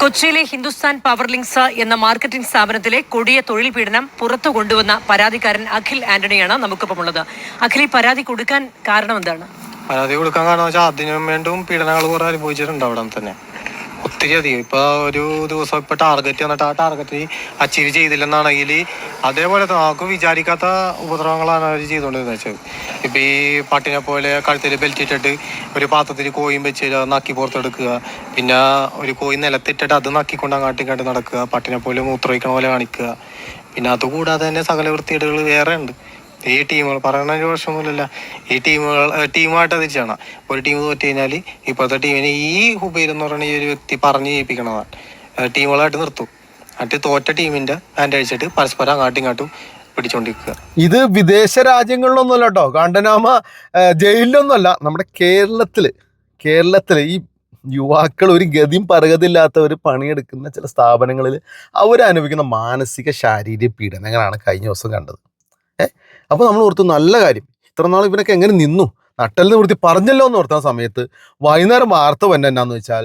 കൊച്ചിയിലെ Hindustan power links എന്ന marketing സ്ഥാപനത്തിലെ കൊടിയ തൊഴിൽ പീഡനം പുറത്തു കൊണ്ടുവന്ന പരാതിക്കാരൻ അഖിൽ ആന്റണിയാണ് നമുക്കൊപ്പം ഉള്ളത് അഖിൽ ഈ പരാതി കൊടുക്കാൻ കാരണം എന്താണ്? പരാതി കൊടുക്കാൻ കാരണം വെച്ചാൽ അതിനും വേണ്ടും പീഡനങ്ങൾ കുറെ അനുഭവിച്ചിട്ടുണ്ട് അവിടെ തന്നെ. ഒത്തിരി അധികം ഇപ്പൊ ഒരു ദിവസം ഇപ്പൊ ടാർഗറ്റ് വന്നിട്ട് ആ ടാർഗറ്റ് അച്ചീവ് ചെയ്തില്ലെന്നാണെങ്കിൽ അതേപോലെ നമുക്ക് വിചാരിക്കാത്ത ഉപദ്രവങ്ങളാണ് അവർ ചെയ്തുകൊണ്ടിരുന്നത് വെച്ചത്. ഇപ്പൊ ഈ പട്ടിനെ പോലെ കഴുത്തിൽ ബെൽറ്റ് ഇട്ടിട്ട് ഒരു പാത്രത്തിൽ കോയും വെച്ച് നക്കി പുറത്തെടുക്കുക. പിന്നെ ഒരു കോയി നിലത്തിട്ടിട്ട് അത് നക്കിക്കൊണ്ട് അങ്ങാട്ടും ഇങ്ങോട്ട് നടക്കുക. പട്ടിനെ പോലെ മൂത്രമൊഴിക്കണ പോലെ കാണിക്കുക. പിന്നെ അതുകൂടാതെ തന്നെ സകല വൃത്തികേടുകൾ വേറെ ഉണ്ട് ഈ ടീമുകൾ പറയണ പ്രശ്നമൊന്നുമില്ല ഈ ടീമുകൾ ടീമായിട്ട് തിരിച്ചാണ് ഒരു ടീം തോറ്റു കഴിഞ്ഞാൽ ഇപ്പോഴത്തെ ടീമിനെ ഈ ഹുബൈൽ എന്ന് പറയുന്ന ഈ ഒരു വ്യക്തി പറഞ്ഞു ജയിപ്പിക്കണതാണ്. ടീമുകളായിട്ട് നിർത്തും. എന്നിട്ട് തോറ്റ ടീമിന്റെ ഹാൻഡ് അടിച്ചിട്ട് പരസ്പരം അങ്ങാട്ടും ഇങ്ങോട്ടും ഇത് വിദേശ രാജ്യങ്ങളിലൊന്നുമല്ല കേട്ടോ കാണ്ടനാമ ജയിലിലൊന്നുമല്ല. നമ്മുടെ കേരളത്തിൽ കേരളത്തിൽ ഈ യുവാക്കൾ ഒരു ഗതിയും പറകതില്ലാത്തവർ പണിയെടുക്കുന്ന ചില സ്ഥാപനങ്ങളിൽ അവരനുഭവിക്കുന്ന മാനസിക ശാരീരിക പീഡനങ്ങളാണ് കഴിഞ്ഞ ദിവസം കണ്ടത്. അപ്പോൾ നമ്മൾ ഓർത്തു നല്ല കാര്യം. ഇത്ര നാൾ ഇവനൊക്കെ എങ്ങനെ നിന്നു? നട്ടലിന് വൃത്തി പറഞ്ഞല്ലോ എന്ന് ഓർത്ത സമയത്ത്. വൈകുന്നേരം വാർത്ത വന്നെ എന്നാന്ന് വെച്ചാൽ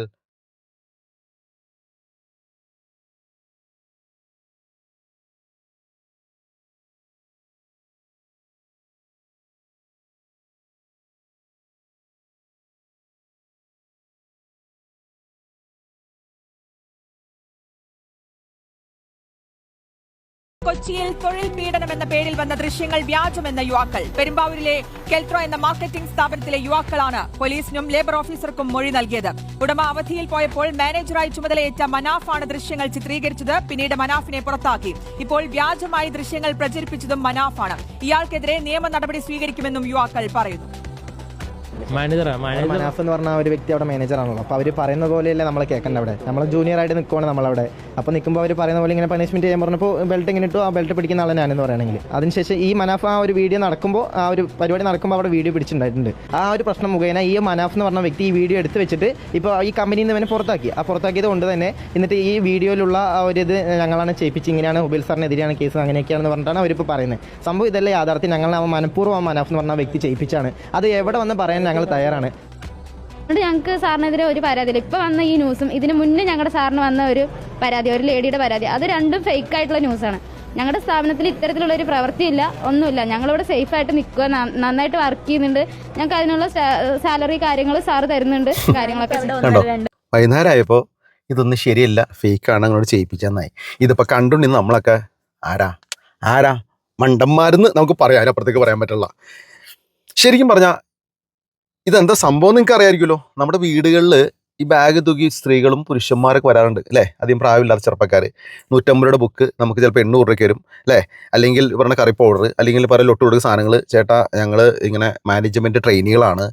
കൊച്ചിയിൽ തൊഴിൽ പീഡനം എന്ന പേരിൽ വന്ന ദൃശ്യങ്ങൾ വ്യാജമെന്ന യുവാക്കൾ. പെരുമ്പാവൂരിലെ കെൽട്രോ എന്ന മാർക്കറ്റിംഗ് സ്ഥാപനത്തിലെ യുവാക്കളാണ് പോലീസിനും ലേബർ ഓഫീസർക്കും മൊഴി നൽകിയത്. ഉടമ അവധിയിൽ പോയപ്പോൾ മാനേജറായി ചുമതലയേറ്റ മനാഫാണ് ദൃശ്യങ്ങൾ ചിത്രീകരിച്ചത് പിന്നീട് മനാഫിനെ പുറത്താക്കി. ഇപ്പോൾ വ്യാജമായി ദൃശ്യങ്ങൾ പ്രചരിപ്പിച്ചതും മനാഫാണ്. ഇയാൾക്കെതിരെ നിയമ നടപടി സ്വീകരിക്കുമെന്നും യുവാക്കൾ പറയുന്നു. മനാഫ് എന്ന് പറഞ്ഞ ഒരു വ്യക്തി അവിടെ മാനേജർ ആണല്ലോ. അപ്പോൾ അവർ പറയുന്ന പോലെയല്ലേ നമ്മൾ കേൾക്കണ്ട അവിടെ? നമ്മൾ ജൂനിയർ ആയിട്ട് നിൽക്കുവാണ് നമ്മളവിടെ. അപ്പോൾ നിൽക്കുമ്പോൾ അവർ പറയുന്ന പോലെ ഇങ്ങനെ പണിഷ്മെന്റ് ചെയ്യാൻ പറഞ്ഞപ്പോൾ ബെൽറ്റ് ഇങ്ങനെ ഇട്ടു? ആ ബെൽറ്റ് പിടിക്കുന്ന ആളെ ഞാനെന്ന് പറയുകയാണെങ്കിൽ. അതിനുശേഷം ഈ മനാഫ് ആ ഒരു വീഡിയോ നടക്കുമ്പോൾ ആ ഒരു പരിപാടി നടക്കുമ്പോൾ അവിടെ വീഡിയോ പിടിച്ചിട്ടുണ്ടായിട്ടുണ്ട്. ആ ഒരു പ്രശ്നം മുഖേന ഈ മനാഫ് എന്ന് പറഞ്ഞ വ്യക്തി ഈ വീഡിയോ എടുത്ത് വെച്ചിട്ട് ഇപ്പോൾ ഈ കമ്പനിയിൽ നിന്ന് ഇവനെ പുറത്താക്കി. ആ പുറത്താക്കിയത് കൊണ്ട് തന്നെ എന്നിട്ട് ഈ വീഡിയോയിലുള്ള ആ ഒരു ഇത് ഞങ്ങളാണ് ചെയ്യിപ്പിച്ച് ഇങ്ങനെയാണ് ഹുബിൽ സാറിനെതിരെയാണ് കേസ് അങ്ങനെയൊക്കെയാണെന്ന് പറഞ്ഞിട്ടാണ് അവരിപ്പോൾ പറയുന്നത്. സംഭവം ഇതല്ല യാഥാർത്ഥ്യം. ഞങ്ങൾ ആ മനഃപൂർവം ആ മനാഫ് എന്ന് പറഞ്ഞ വ്യക്തി ചെയ്യിപ്പിച്ചാണ്. അത് എവിടെ വന്ന് പറയാൻ ഞങ്ങൾ തയ്യാറാണ്. അതുകൊണ്ട് ഞങ്ങൾക്ക് സാറിനെതിരെ ഒരു പരാതിയില്ല. ഇപ്പൊ വന്ന ഈ ന്യൂസും ഇതിന് മുന്നേ ഞങ്ങളുടെ സാറിന് വന്ന ഒരു പരാതി ഒരു ലേഡിയുടെ പരാതി അത് രണ്ടും ഫേക്ക് ആയിട്ടുള്ള ന്യൂസാണ്. ഞങ്ങളുടെ സ്ഥാപനത്തിൽ ഇത്തരത്തിലുള്ള ഒരു പ്രവൃത്തിയില്ല ഒന്നുമില്ല. ഞങ്ങളിവിടെ സേഫ് ആയിട്ട് നിൽക്കുക നന്നായിട്ട് വർക്ക് ചെയ്യുന്നുണ്ട്. ഞങ്ങൾക്ക് അതിനുള്ള സാലറി കാര്യങ്ങൾ സാർ തരുന്നുണ്ട് കാര്യങ്ങളൊക്കെ വൈകുന്നേരമായപ്പോൾ ഇതൊന്നും ശരിയല്ല ഫേക്ക് ഫേക്കാണ് അങ്ങോട്ട് ചെയ്യിപ്പിച്ചെന്നായി. ഇതിപ്പോൾ കണ്ടുണ്ടെന്ന് നമ്മളൊക്കെ. ആരാ? ആരാ? മണ്ടന്മാരെന്ന് നമുക്ക് പറയാം അതിനപ്പുറത്തേക്ക് പറയാൻ പറ്റില്ല ശരിക്കും പറഞ്ഞാൽ ഇതെന്താ സംഭവം നിങ്ങൾക്ക് അറിയാമായിരിക്കുമല്ലോ നമ്മുടെ വീടുകളിൽ ഈ ബാഗ് തൂക്കി സ്ത്രീകളും പുരുഷന്മാരൊക്കെ വരാറുണ്ട് അല്ലേ? അധികം പ്രായമില്ലാത്ത ചെറുപ്പക്കാർ നൂറ്റമ്പത് രൂപയുടെ ബുക്ക് നമുക്ക് ചിലപ്പോൾ എണ്ണൂറ് രൂപയ്ക്ക് വരും അല്ലേ? അല്ലെങ്കിൽ പറഞ്ഞ കറി പൗഡർ അല്ലെങ്കിൽ പല ലൊട്ട് കൊടുക്കുന്ന സാധനങ്ങൾ ചേട്ടാ ഞങ്ങൾ ഇങ്ങനെ മാനേജ്മെന്റ് ട്രെയിനികളാണ്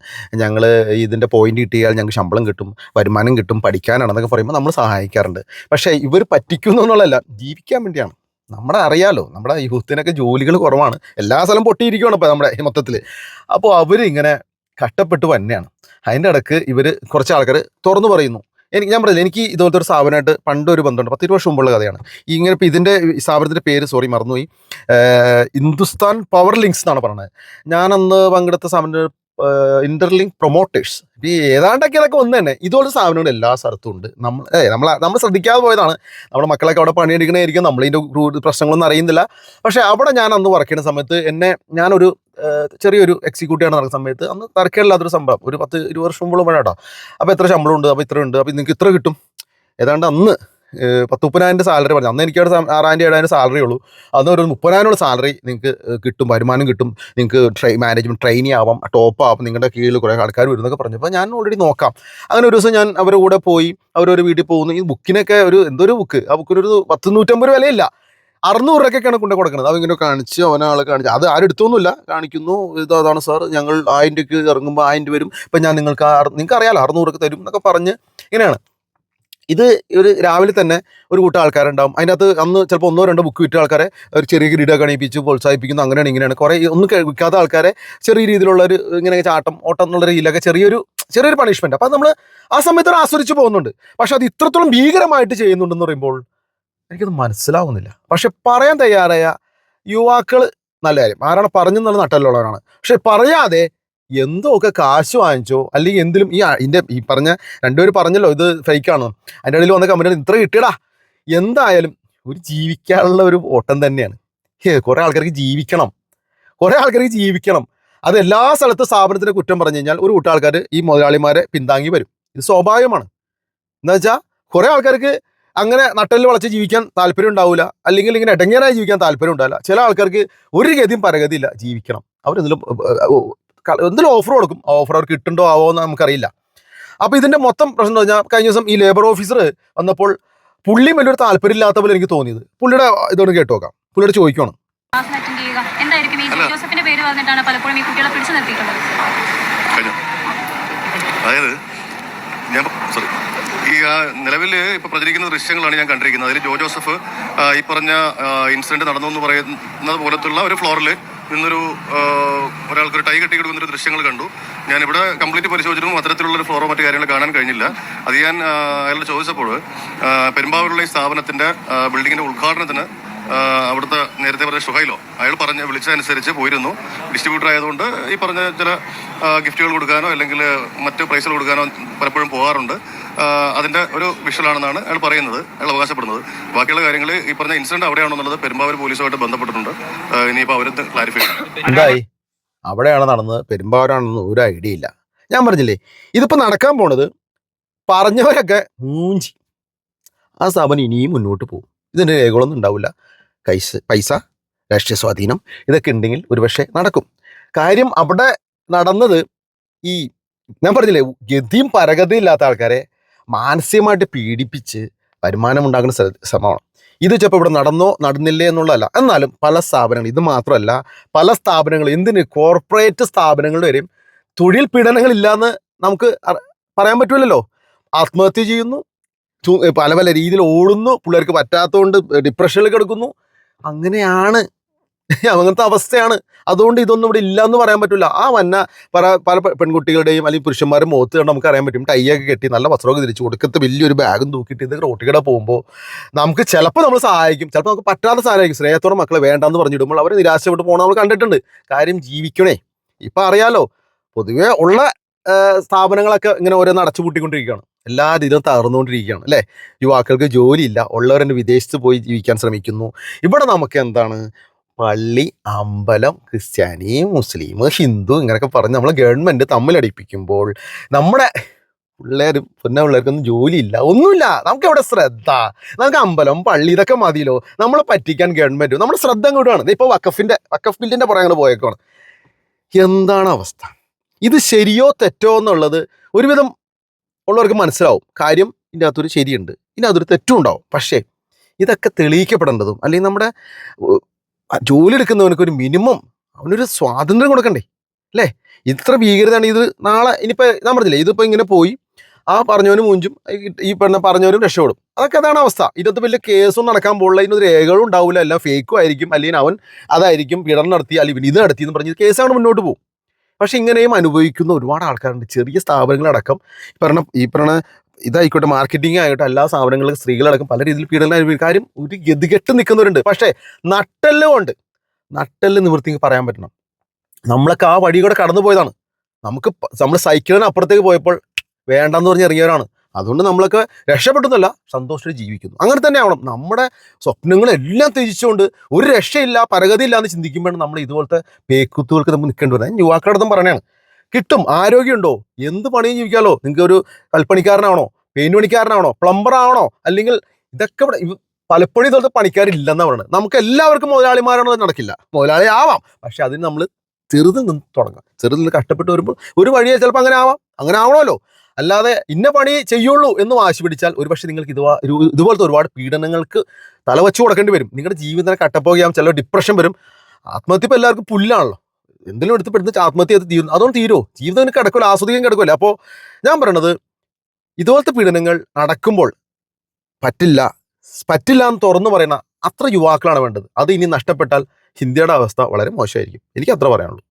ഞങ്ങൾ ഇതിന്റെ പോയിന്റ് കിട്ടിയാൽ ഞങ്ങൾക്ക് ശമ്പളം കിട്ടും വരുമാനം കിട്ടും പഠിക്കാനാണെന്നൊക്കെ പറയുമ്പോൾ നമ്മൾ സഹായിക്കാറുണ്ട്. പക്ഷേ ഇവർ പറ്റിക്കുന്നു എന്നുള്ളതല്ല ജീവിക്കാൻ വേണ്ടിയാണ്. നമ്മുടെ അറിയാലോ നമ്മുടെ യൂത്തിനൊക്കെ ജോലികൾ കുറവാണ്. എല്ലാ സ്ഥലവും പൊട്ടിയിരിക്കുകയാണ് ഇപ്പോൾ നമ്മുടെ മൊത്തത്തിൽ അപ്പോൾ അവരിങ്ങനെ കഷ്ടപ്പെട്ട് തന്നെയാണ് അതിന്റെ ഇടയ്ക്ക് ഇവർ കുറച്ച് ആൾക്കാർ തുറന്നു പറയുന്നു. എനിക്ക് ഞാൻ പറഞ്ഞില്ല എനിക്ക് ഇതുപോലത്തെ ഒരു സ്ഥാപനമായിട്ട് പണ്ട് ഒരു ബന്ധമുണ്ട്. പത്തിരു വർഷം മുമ്പുള്ള കഥയാണ്. ഇങ്ങനെ ഇപ്പോൾ ഇതിന്റെ സ്ഥാപനത്തിന്റെ പേര് സോറി മറന്നുപോയി. ഹിന്ദുസ്ഥാൻ പവർ ലിങ്ക്സ് എന്നാണ് പറഞ്ഞത്. ഞാനന്ന് പങ്കെടുത്ത സ്ഥാപനം ഇന്റർലിങ്ക് പ്രൊമോട്ടേഴ്സ് ഈ ഏതാണ്ടൊക്കെ അതൊക്കെ ഒന്ന് തന്നെ ഇതുപോലെ സാധനങ്ങൾ എല്ലാ സ്ഥലത്തും ഉണ്ട്. നമ്മൾ നമ്മൾ നമ്മൾ ശ്രദ്ധിക്കാതെ പോയതാണ്. നമ്മുടെ മക്കളൊക്കെ അവിടെ പണിയെടുക്കണമായിരിക്കും നമ്മളിതിന്റെ പ്രശ്നങ്ങളൊന്നും അറിയുന്നില്ല. പക്ഷേ അവിടെ ഞാൻ അന്ന് വർക്ക് ചെയ്യുന്ന സമയത്ത് എന്നെ ഞാനൊരു ചെറിയൊരു എക്സിക്യൂട്ടീവ് നടക്കുന്ന സമയത്ത് അന്ന് തരക്കേടില്ലാത്തൊരു സംഭവം. ഒരു പത്ത് ഇരുപത് വർഷം മുമ്പ് വേണം അപ്പോൾ എത്ര ശമ്പളം ഉണ്ട് അപ്പോൾ ഇത്ര ഉണ്ട്. അപ്പോൾ നിങ്ങൾക്ക് ഇത്ര കിട്ടും. ഏതാണ്ട് അന്ന് പത്ത് മുപ്പതിനായിരം സാലറി പറഞ്ഞു. അന്ന് എനിക്ക് അവിടെ സം- ആറായിരം ഏഴായിരം സാലറി ഉള്ളൂ. അന്ന് ഒരു മുപ്പതിനായിരമുള്ള സാലറി നിങ്ങൾക്ക് കിട്ടും വരുമാനം കിട്ടും. നിങ്ങൾക്ക് ട്രെയിൻ മാനേജ്മെന്റ് ട്രെയിനി ആവാം ടോപ്പ് ആവാം നിങ്ങളുടെ കീഴിൽ കുറേ ആൾക്കാർ വരുന്നൊക്കെ പറഞ്ഞു. അപ്പോൾ ഞാൻ ഓൾറെഡി നോക്കാം. അങ്ങനെ ഒരു ദിവസം ഞാൻ അവരുടെ കൂടെ പോയി അവരൊരു വീട്ടിൽ പോകുന്നു. ഈ ബുക്കിനൊക്കെ ഒരു എന്തൊരു ബുക്ക് ആ ബുക്കിനൊരു പത്ത് നൂറ്റമ്പത് വിലയില്ല. അറുന്നൂറ് രൂപയ്ക്കൊക്കെയാണ് കൊണ്ട് കൊടുക്കുന്നത്. അതിങ്ങനെ കാണിച്ച് അവനാളെ കാണിച്ച്. അത് ആരും എടുത്തൊന്നുമില്ല. കാണിക്കുന്നു. ഇത് അതാണ് സാർ ഞങ്ങൾ ആയിരം രൂപയ്ക്ക് ഇറങ്ങുമ്പോൾ ആയിരം രൂപ വരും. ഇപ്പം ഞാൻ നിങ്ങൾക്ക് നിങ്ങൾക്ക് അറിയാലോ അറുന്നൂറൊക്കെ തരും എന്നൊക്കെ പറഞ്ഞ് ഇങ്ങനെയാണ്. ഇത് ഒരു രാവിലെ തന്നെ ഒരു കൂട്ടം ആൾക്കാരുണ്ടാവും. അതിനകത്ത് അന്ന് ചിലപ്പോൾ ഒന്നോ രണ്ടോ ബുക്ക് വിറ്റ ആൾക്കാരെ ഒരു ചെറിയ കിരീടമൊക്കെ അണിയിപ്പിച്ച് പ്രോത്സാഹിപ്പിക്കുന്നു. അങ്ങനെയാണ് ഇങ്ങനെയാണ്. കുറേ ഒന്നും വിൽക്കാത്ത ആൾക്കാരെ ചെറിയ രീതിയിലുള്ള ഒരു ഇങ്ങനെ ചാട്ടം ഓട്ടം എന്നുള്ള രീതിയിലൊക്കെ ചെറിയൊരു ചെറിയൊരു പണിഷ്മെന്റ് അപ്പം നമ്മൾ ആ സമയത്ത് ആസ്വദിച്ച് പോകുന്നുണ്ട്. പക്ഷെ അത് ഇത്രത്തോളം ഭീകരമായിട്ട് ചെയ്യുന്നുണ്ടെന്ന് പറയുമ്പോൾ എനിക്കത് മനസ്സിലാവുന്നില്ല. പക്ഷെ പറയാൻ തയ്യാറായ യുവാക്കൾ നല്ല കാര്യം. ആരാണ് പറഞ്ഞെന്നുള്ള നട്ടലുള്ളവരാണ്. പക്ഷെ പറയാതെ എന്തോ ഒക്കെ കാശ് വാങ്ങിച്ചോ? അല്ലെങ്കിൽ എന്തിലും ഈ ഇതിന്റെ ഈ പറഞ്ഞ രണ്ടുപേര് പറഞ്ഞല്ലോ ഇത് ഫേക്കാണ് അതിന്റെ ഇടയിൽ വന്ന കമ്പനി ഇത്ര കിട്ടിയടാ. എന്തായാലും ഒരു ജീവിക്കാനുള്ള ഒരു ഓട്ടം തന്നെയാണ്. കുറേ ആൾക്കാർക്ക് ജീവിക്കണം. കുറെ ആൾക്കാർക്ക് ജീവിക്കണം. അത് എല്ലാ സ്ഥലത്തും സ്ഥാപനത്തിന്റെ കുറ്റം പറഞ്ഞു കഴിഞ്ഞാൽ ഒരു കൂട്ടം ആൾക്കാർ ഈ മുതലാളിമാരെ പിന്താങ്ങി വരും. ഇത് സ്വാഭാവികമാണ്. എന്താ വെച്ചാൽ കുറെ ആൾക്കാർക്ക് അങ്ങനെ നട്ടൽ വളച്ച് ജീവിക്കാൻ താല്പര്യം ഉണ്ടാവില്ല അല്ലെങ്കിൽ ഇങ്ങനെ ഇടങ്ങേറായി ജീവിക്കാൻ താല്പര്യം ഉണ്ടാവില്ല. ചില ആൾക്കാർക്ക് ഒരു ഗതിയും പരഗതിയില്ല. ജീവിക്കണം. അവരെന്തെങ്കിലും എന്തെങ്കിലും ഓഫർ കൊടുക്കും. ഓഫർ അവർക്ക് കിട്ടുണ്ടോ ആവോ എന്ന് നമുക്കറിയില്ല. അപ്പോൾ ഇതിന്റെ മൊത്തം പ്രശ്നം എന്ന് പറഞ്ഞാൽ കഴിഞ്ഞ ദിവസം ഈ ലേബർ ഓഫീസർ വന്നപ്പോൾ പുള്ളിയും വലിയൊരു താല്പര്യം ഇല്ലാത്ത പോലെ എനിക്ക് തോന്നിയത്. പുള്ളിയുടെ ഇതൊന്ന് കേട്ടു നോക്കാം. പുള്ളിയുടെ ചോദിക്കണം അറ്റൻഡ് ചെയ്യുക എന്തായിരിക്കും ഈ ജോസഫിന്റെ പേര് പറഞ്ഞിട്ടാണ് പലപ്പോഴും ഈ കുട്ടികളെ പിടിച്ചു നിർത്തിയിട്ടുള്ളത്? അതായത് ഞാൻ സോറി ഈ നിലവിൽ ഇപ്പൊ പ്രചരിക്കുന്ന ദൃശ്യങ്ങളാണ് ഞാൻ കണ്ടിരിക്കുന്നത്. അതിൽ ജോ ജോസഫ് ഈ പറഞ്ഞ ഇൻസിഡന്റ് നടന്നു എന്ന് പറയുന്നത് പോലത്തുള്ള ഒരു ഫ്ലോറിൽ നിന്നൊരു ആ, ഒരാൾക്ക് ഒരു ടൈ കെട്ടി കൊടുക്കുന്ന ഒരു ദൃശ്യങ്ങൾ കണ്ടു. ഞാൻ ഇവിടെ കംപ്ലീറ്റ് പരിശോധിച്ചിട്ടും അത്തരത്തിലുള്ള ഒരു ഫ്ലോറോ മറ്റു കാര്യങ്ങൾ കാണാൻ കഴിഞ്ഞില്ല. അത് ഞാൻ അയാളോട് ചോദിച്ചപ്പോൾ പെരുമ്പാവൂരുള്ള ഈ സ്ഥാപനത്തിന്റെ ബിൽഡിങ്ങിന്റെ ഉദ്ഘാടനത്തിന് അവിടുത്തെ നേരത്തെ പറഞ്ഞ ഷുഹൈലോ അയാൾ പറഞ്ഞ വിളിച്ചതനുസരിച്ച് പോയിരുന്നു. ഡിസ്ട്രിബ്യൂട്ടർ ആയതുകൊണ്ട് ഈ പറഞ്ഞ ചില ഗിഫ്റ്റുകൾ കൊടുക്കാനോ അല്ലെങ്കിൽ മറ്റ് പ്രൈസുകൾ കൊടുക്കാനോ പലപ്പോഴും പോകാറുണ്ട്. അതിന്റെ ഒരു വിഷലാണെന്നാണ് അയാൾ പറയുന്നത് അയാൾ അവകാശപ്പെടുന്നത്. ബാക്കിയുള്ള കാര്യങ്ങൾ ഈ പറഞ്ഞ ഇൻസിഡന്റ് അവിടെയാണോ എന്നുള്ളത് പെരുമ്പാവൂർ പോലീസുമായിട്ട് ബന്ധപ്പെട്ടിട്ടുണ്ട്. ഇനിയിപ്പോ അവരത് ക്ലാരിഫൈ എന്തായി? അവിടെയാണ് നടന്നത് പെരുമ്പാവൂരാണെന്ന് ഒരു ഐഡിയ ഇല്ല. ഞാൻ പറഞ്ഞില്ലേ ഇതിപ്പോ നടക്കാൻ പോണത് പറഞ്ഞവരൊക്കെ മൂഞ്ചി ആ സ്ഥാപനം ഇനിയും മുന്നോട്ട് പോകും. ഇതിന്റെ രേഖകളൊന്നും ഉണ്ടാവില്ല. കൈസ് പൈസ രാഷ്ട്രീയ സ്വാധീനം ഇതൊക്കെ ഉണ്ടെങ്കിൽ ഒരുപക്ഷെ നടക്കും. കാര്യം അവിടെ നടന്നത് ഈ ഞാൻ പറഞ്ഞില്ലേ ഗതിയും പരഗതിയും ഇല്ലാത്ത ആൾക്കാരെ മാനസികമായിട്ട് പീഡിപ്പിച്ച് വരുമാനം ഉണ്ടാക്കുന്ന ശ്രമ- ശ്രമമാണ് ഇത് ചിലപ്പോൾ ഇവിടെ നടന്നോ നടന്നില്ലേ എന്നുള്ളതല്ല. എന്നാലും പല സ്ഥാപനങ്ങൾ ഇത് മാത്രമല്ല പല സ്ഥാപനങ്ങൾ എന്തിന് കോർപ്പറേറ്റ് സ്ഥാപനങ്ങൾ വരെയും തൊഴിൽ പീഡനങ്ങളില്ലാന്ന് നമുക്ക് പറയാൻ പറ്റില്ലല്ലോ ആത്മഹത്യ ചെയ്യുന്നു പല പല രീതിയിൽ ഓടുന്നു പിള്ളേർക്ക് പറ്റാത്തതുകൊണ്ട് ഡിപ്രഷനിൽ കിടക്കുന്നു അങ്ങനെയാണ് അങ്ങനത്തെ അവസ്ഥയാണ്. അതുകൊണ്ട് ഇതൊന്നും ഇവിടെ ഇല്ല എന്ന് പറയാൻ പറ്റില്ല ആ വന്ന പല പല പെൺകുട്ടികളുടെയും അല്ലെങ്കിൽ പുരുഷന്മാരും മുഖത്ത് കണ്ട് നമുക്ക് അറിയാൻ പറ്റും. ടൈയൊക്കെ കെട്ടി നല്ല വസ്ത്രമൊക്കെ തിരിച്ചു കൊടുക്കത്ത് വലിയൊരു ബാഗും തൂക്കിയിട്ട് ഇത് റോട്ടിക്കടെ പോകുമ്പോൾ നമുക്ക് ചിലപ്പോൾ നമ്മൾ സഹായിക്കും. ചിലപ്പോൾ നമുക്ക് പറ്റാത്ത സഹായിക്കും സ്നേഹത്തോടെ മക്കളെ വേണ്ടെന്ന് പറഞ്ഞിടുമ്പോൾ അവർ നിരാശപ്പെട്ട് പോകണം നമ്മൾ കണ്ടിട്ടുണ്ട്. കാര്യം ജീവിക്കണേ. ഇപ്പം അറിയാലോ പൊതുവെ ഉള്ള സ്ഥാപനങ്ങളൊക്കെ ഇങ്ങനെ ഓരോന്ന് അടച്ചുപൂട്ടിക്കൊണ്ടിരിക്കുകയാണ് എല്ലാ രീതിയിലും തകർന്നുകൊണ്ടിരിക്കുകയാണ് അല്ലേ? യുവാക്കൾക്ക് ജോലിയില്ല. ഉള്ളവരെ വിദേശത്ത് പോയി ജീവിക്കാൻ ശ്രമിക്കുന്നു. ഇവിടെ നമുക്ക് എന്താണ്? പള്ളി അമ്പലം ക്രിസ്ത്യാനി മുസ്ലിം ഹിന്ദു ഇങ്ങനെയൊക്കെ പറഞ്ഞ് നമ്മൾ ഗവൺമെന്റ് തമ്മിലടിപ്പിക്കുമ്പോൾ നമ്മുടെ പിള്ളേരും പിന്നെ പിള്ളേർക്കൊന്നും ജോലിയില്ല ഒന്നുമില്ല. നമുക്ക് എവിടെ ശ്രദ്ധ? നമുക്ക് അമ്പലം പള്ളി ഇതൊക്കെ മതിയല്ലോ. നമ്മളെ പറ്റിക്കാൻ ഗവൺമെന്റ് നമ്മുടെ ശ്രദ്ധ അങ്ങോട്ടാണ് ഇപ്പോൾ വക്കഫിന്റെ വക്കഫ് ബില്ലിന്റെ പുറകെ അങ്ങോട്ട് പോയേക്കാണ് എന്താണ് അവസ്ഥ? ഇത് ശരിയോ തെറ്റോ എന്നുള്ളത് ഒരുവിധം ഉള്ളവർക്ക് മനസ്സിലാവും. കാര്യം ഇതിന്റെ അകത്തൊരു ശരിയുണ്ട്. ഇതിന്റെ അകത്തൊരു തെറ്റും ഉണ്ടാവും. പക്ഷേ ഇതൊക്കെ തെളിയിക്കപ്പെടേണ്ടതും അല്ലെങ്കിൽ നമ്മുടെ ജോലി എടുക്കുന്നവനക്ക് ഒരു മിനിമം അവനൊരു സ്വാതന്ത്ര്യം കൊടുക്കണ്ടേ? അല്ലേ? ഇത്ര ഭീകരതയാണ് ഇത് നാളെ ഇനിയിപ്പോൾ ഞാൻ പറഞ്ഞില്ലേ ഇതിപ്പോൾ ഇങ്ങനെ പോയി ആ പറഞ്ഞവനും മുഞ്ചും ഈ- പെണ്ണ പറഞ്ഞ പറഞ്ഞവനും രക്ഷപ്പെടും. അതൊക്കെ അതാണ് അവസ്ഥ. ഇതിനകത്ത് വലിയ കേസും നടക്കാൻ പോകുള്ള ഇതിനൊരു രേഖകളും ഉണ്ടാവില്ല എല്ലാം ഫേക്കും ആയിരിക്കും. അല്ലെങ്കിൽ അവൻ അതായിരിക്കും പീഡനം നടത്തി അല്ലെങ്കിൽ ഇത് നടത്തി എന്ന് പറഞ്ഞ് കേസാണ് മുന്നോട്ട് പോകും പക്ഷേ ഇങ്ങനെയും അനുഭവിക്കുന്ന ഒരുപാട് ആൾക്കാരുണ്ട്. ചെറിയ സ്ഥാപനങ്ങളടക്കം. ഈ പറഞ്ഞ ഈ പറഞ്ഞ ഇതായിക്കോട്ടെ മാർക്കറ്റിംഗ് ആയിട്ട് എല്ലാ സാധനങ്ങളും സ്ത്രീകളടക്കം പല രീതിയിൽ പീഡനം കാര്യം ഒരു ഗതികെട്ട് നിൽക്കുന്നവരുണ്ട്. പക്ഷേ നട്ടെല്ല് ഉണ്ട് നട്ടെല്ല് നിവൃത്തിക്ക് പറയാൻ പറ്റണം. നമ്മളൊക്കെ ആ വഴി കൂടെ കടന്നു പോയതാണ്. നമുക്ക് നമ്മൾ സൈക്കിളിന് അപ്പുറത്തേക്ക് പോയപ്പോൾ വേണ്ടെന്ന് പറഞ്ഞ് ഇറങ്ങിയവരാണ്. അതുകൊണ്ട് നമ്മളൊക്കെ രക്ഷപ്പെട്ടുന്നല്ല സന്തോഷത്തിൽ ജീവിക്കുന്നു. അങ്ങനെ തന്നെ ആവണം. നമ്മുടെ സ്വപ്നങ്ങളെല്ലാം ത്യജിച്ചുകൊണ്ട് ഒരു രക്ഷയില്ല പരഗതിയില്ല എന്ന് ചിന്തിക്കുമ്പോഴാണ് നമ്മൾ ഇതുപോലത്തെ പേക്കുത്തുകൾക്ക് നമുക്ക് നിൽക്കേണ്ടി വരുന്നത്. ഞാൻ പറയണേ കിട്ടും. ആരോഗ്യമുണ്ടോ? എന്ത് പണിയും ജീവിക്കാമല്ലോ നിങ്ങൾക്ക് ഒരു കൽപ്പണിക്കാരനാണോ പെയിന്റ് പണിക്കാരനാണോ പ്ലംബർ ആണോ അല്ലെങ്കിൽ ഇതൊക്കെ പലപ്പോഴും ഇതുപോലത്തെ പണിക്കാരില്ലെന്ന് പറയുന്നത് നമുക്ക് എല്ലാവർക്കും മുതലാളിമാരാണോ അത് നടക്കില്ല. മുതലാളി ആവാം. പക്ഷെ അതിന് നമ്മൾ ചെറുതിൽ നിന്ന് തുടങ്ങാം. ചെറുതിൽ നിന്ന് കഷ്ടപ്പെട്ട് വരുമ്പോൾ ഒരു വഴിയെ ചിലപ്പോൾ അങ്ങനെ ആവാം. അങ്ങനെ ആവണമല്ലോ. അല്ലാതെ ഇന്ന പണി ചെയ്യുള്ളൂ എന്ന് വാശി പിടിച്ചാൽ ഒരുപക്ഷെ നിങ്ങൾക്ക് ഇതുവാ ഇതുപോലത്തെ ഒരുപാട് പീഡനങ്ങൾക്ക് തലവച്ചു കൊടുക്കേണ്ടി വരും. നിങ്ങളുടെ ജീവിതം കട്ടപ്പോകുകയാവും. ചില ഡിപ്രഷൻ വരും. ആത്മഹത്യ ഇപ്പോൾ എല്ലാവർക്കും പുല്ലാണല്ലോ. എന്തെങ്കിലും എടുത്ത് പെടുന്ന ആത്മഹത്യ ചെയ്ത് തീരും അതുകൊണ്ട് തീരുമോ ജീവിതം കിടക്കില്ല ആസ്വദിക്കാൻ കിടക്കില്ല അപ്പോൾ ഞാൻ പറയണത് ഇതുപോലത്തെ പീഡനങ്ങൾ നടക്കുമ്പോൾ പറ്റില്ല. പറ്റില്ല എന്ന് തുറന്നു പറയുന്ന അത്ര യുവാക്കളാണ് വേണ്ടത്. അത് ഇനി നഷ്ടപ്പെട്ടാൽ ഹിന്ദിയുടെ അവസ്ഥ വളരെ മോശമായിരിക്കും. എനിക്ക് അത്ര പറയാനുള്ളൂ.